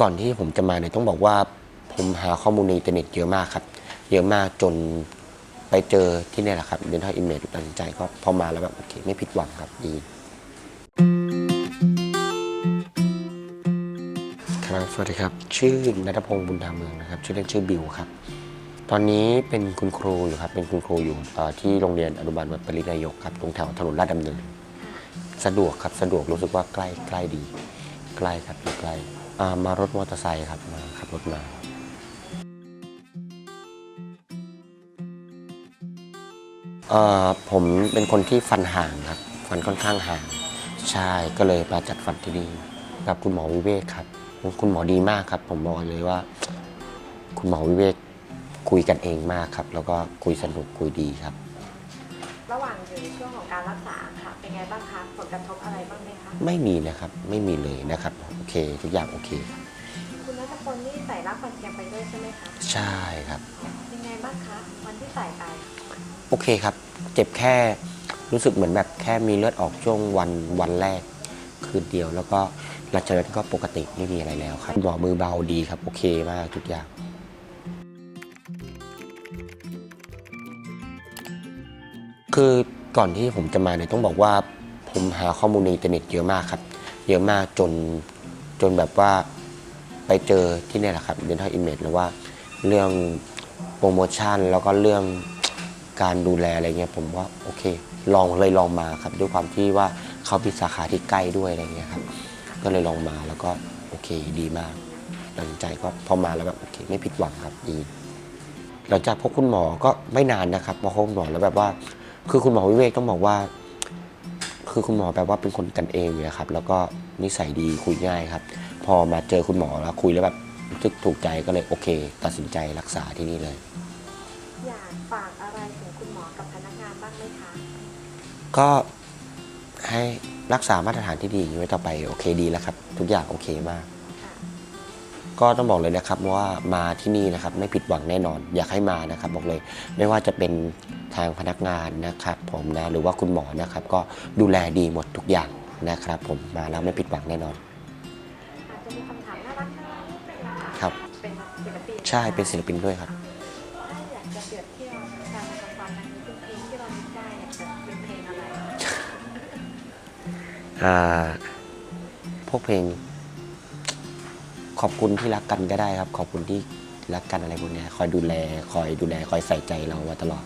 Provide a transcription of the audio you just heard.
ก่อนที่ผมจะมาเนี่ยต้องบอกว่าผมหาข้อมูลในอินเทอร์เน็ตเยอะมากครับ เยอะมากจนไปเจอที่เนี่ยแหละครับเดนทัลอิมเมจตัดสินใจก็พอมาแล้วแบบโอเคไม่ผิดหวังครับดีครับสวัสดีครับ ชื่อนัทพงศ์บุญธาเมืองนะครับชื่อเล่นชื่อบิวครับ ตอนนี้เป็นคุณครูอยู่ครับเป็นคุณครูอยู่ที่โรงเรียนอนุบาลวัดปรินายกครับตรงแถวถนนลาดดำเนิน สะดวกครับสะดวกรู้สึกว่าใกล้ใกล้ดี ใกล้ครับอยู่ใกล้ มารถมอเตอร์ไซค์ครับมาขับรถมาเอ่อผมเป็นคนที่ฟันห่างครับ ฟันค่อนข้างห่าง ใช่ก็เลยมาจัดฟันที่นี่กับคุณหมอวิเวกครับ คุณหมอดีมากครับ ผมบอกเลยว่า คุณหมอวิเวกคุยกันเองมากครับ แล้วก็คุยสนุกคุยดีครับ ระหว่างอยู่ในช่วงของการรักษาค่ะ เป็นไงบ้างคะผลกระทบอะไรบ้างไหม ไม่มีนะครับไม่มีเลยนะครับโอเคทุกอย่างโอเคครับคุณนัทพลนี่ใส่รักฟันเทียมไปด้วยใช่ไหมคะใช่ครับเป็นไงบ้างคะวันที่ใส่ไปโอเคครับ เจ็บแค่รู้สึกเหมือนแบบแค่มีเลือดออกช่วงวันวันแรกคืนเดียว แล้วก็หลังจากนั้นก็ปกติไม่มีอะไรแล้วครับหมอมือเบาดีครับโอเคมากทุกอย่างคือก่อนที่ผมจะมาเนี่ยต้องบอกว่า ผมหาข้อมูลในอินเทอร์เน็ตเยอะมากครับ เยอะมากจนจนแบบว่าไปเจอที่นี่แหละครับเดนทัลอิมเมจแล้วว่าเรื่องโปรโมชั่นแล้วก็เรื่องการดูแลอะไรเงี้ยผมว่าโอเค ลองเลยลองมาครับ ด้วยความที่ว่าเขามีสาขาที่ใกล้ด้วยอะไรเงี้ยครับ ก็เลยลองมาแล้วก็โอเคดีมากตัดใจก็พอมาแล้วแบบโอเค ไม่ผิดหวังครับดีหลังจากพบคุณหมอก็ไม่นานนะครับพอพบคุณหมอแล้วแบบว่า คือคุณหมอวิเวกต้องบอกว่า คือคุณหมอแบบว่าเป็นคนกันเองเลยครับ แล้วก็นิสัยดีคุยง่ายครับ พอมาเจอคุณหมอแล้วคุยแล้วแบบรู้สึกถูกใจก็เลยโอเค ตัดสินใจรักษาที่นี่เลย อยากฝากอะไรถึงคุณหมอกับพนักงานบ้างไหมคะ ก็ให้รักษามาตรฐานที่ดีอย่างนี้ไว้ต่อไปโอเคดีแล้วครับ ทุกอย่างโอเคมากค่ะ ก็ต้องบอกเลยนะครับว่ามาที่นี่นะครับไม่ผิดหวังแน่นอน อยากให้มานะครับบอกเลยไม่ว่าจะเป็นทางพนักงานนะครับ ผมนะหรือว่าคุณหมอนะครับ ก็ดูแลดีหมดทุกอย่างนะครับ ผมมาแล้วไม่ผิดหวังแน่นอน อาจจะมีคำถามน่ารักน่ารักนิดนึงนะคะครับ เป็นศิลปินใช่เป็นศิลปินด้วยครับ ถ้าอยากจะเปรียบเทียบการทำความรักนี้เป็นเพลงที่เรานึกได้เนี่ยจะเป็นเพลงอะไร อ่า พวกเพลง ขอบคุณที่รักกันก็ได้ครับ ขอบคุณที่รักกันอะไรพวกเนี้ยคอยดูแล คอยดูแล คอยใส่ใจเรามาตลอด